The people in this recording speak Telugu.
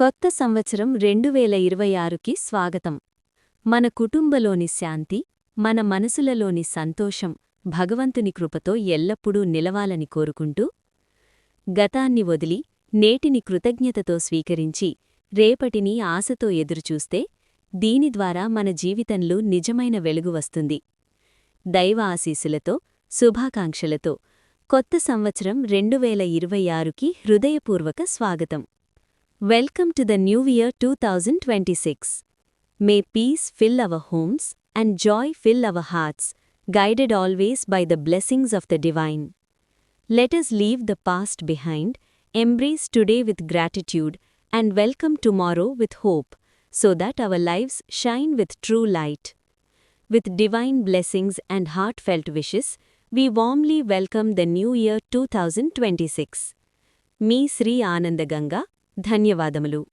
కొత్త సంవత్సరం రెండు వేల ఇరవై ఆరుకి స్వాగతం. మన కుటుంబలోని శాంతి మన మనసులలోని సంతోషం భగవంతుని కృపతో ఎల్లప్పుడూ నిలవాలని కోరుకుంటూ గతాన్ని వదిలి నేటిని కృతజ్ఞతతో స్వీకరించి రేపటిని ఆశతో ఎదురుచూస్తే దీని ద్వారా మన జీవితంలో నిజమైన వెలుగు వస్తుంది. దైవ ఆశీసులతో శుభాకాంక్షలతో కొత్త సంవత్సరం రెండు వేల ఇరవై ఆరుకి హృదయపూర్వక స్వాగతం. Welcome to the new year 2026. May peace fill our homes and joy fill our hearts, guided always by the blessings of the divine. Let us leave the past behind, embrace today with gratitude, and welcome tomorrow with hope, so that our lives shine with true light. With divine blessings and heartfelt wishes, we warmly welcome the new year 2026. Me Sri Anandaganga, ధన్యవాదములు.